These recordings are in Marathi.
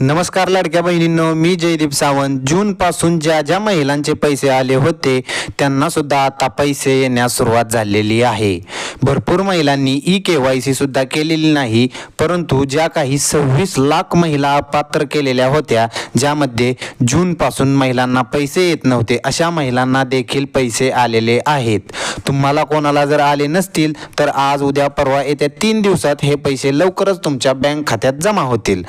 नमस्कार लाडक्या बहिणींनो मी जयदीप सावंत. जूनपासून ज्या ज्या महिलांचे पैसे आले होते त्यांना सुद्धा आता पैसे येण्यास सुरुवात झालेली आहे. भरपूर महिलांनी ई के वाय सी सुद्धा केलेली नाही परंतु ज्या काही सव्वीस लाख महिला पात्र केलेल्या होत्या ज्यामध्ये जूनपासून महिलांना पैसे येत नव्हते अशा महिलांना देखील पैसे आलेले आहेत. तुम्हाला कोणाला जर आले नसतील तर आज उद्या परवा येत्या तीन दिवसात हे पैसे लवकरच तुमच्या बँक खात्यात जमा होतील.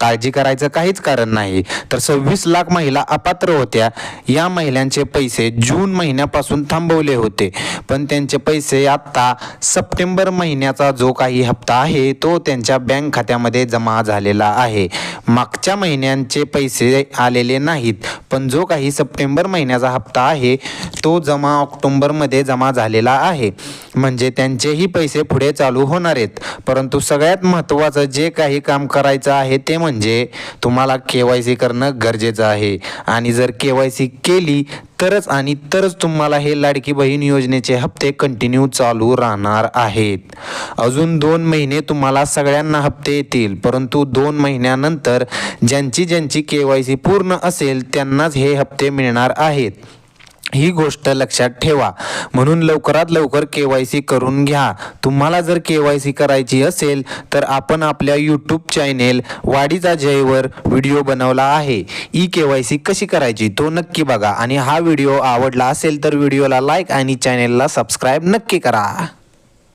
काळजी करायचं काहीच कारण नाही. तर सव्वीस लाख महिला अपात्र होत्या. या महिलांचे पैसे जून महिन्यापासून थांबवले होते. पण त्यांचे पैसे आत्ता सप्टेंबर महिन्याचा जो काही हप्ता आहे तो त्यांच्या बँक खात्यामध्ये जमा झालेला आहे. मागच्या महिन्यांचे पैसे आलेले नाहीत पण जो काही सप्टेंबर महिन्याचा हप्ता आहे तो जमा ऑक्टोंबरमध्ये जमा झालेला आहे. म्हणजे त्यांचेही पैसे पुढे चालू होणार आहेत. परंतु सगळ्यात महत्त्वाचं जे काही काम करायचं आहे ते म्हणजे तुम्हाला के वाय सी करणं गरजेचं आहे. आणि जर के वाय सी केली तरच आणि तरच तुम्हाला हे लाडकी बहीण योजनेचे हप्ते कंटिन्यू चालू राहणार आहेत. अजून दोन महिने तुम्हाला सगळ्यांना हप्ते येतील. परंतु दोन महिन्यानंतर ज्यांची ज्यांची के वाय सी पूर्ण असेल त्यांनाच हे हप्ते मिळणार आहेत. ही गोष्ट लक्षात ठेवा. म्हणून लवकरात लवकर के वाय सी करून घ्या. तुम्हाला जर के वाय सी करायची असेल तर आपण आपल्या यूट्यूब चॅनेल वाडीचा जयवर व्हिडिओ बनवला आहे. ई के वाय सी कशी करायची तो नक्की बघा. आणि हा व्हिडिओ आवडला असेल तर व्हिडिओला लाईक आणि चॅनेलला सबस्क्राईब नक्की करा.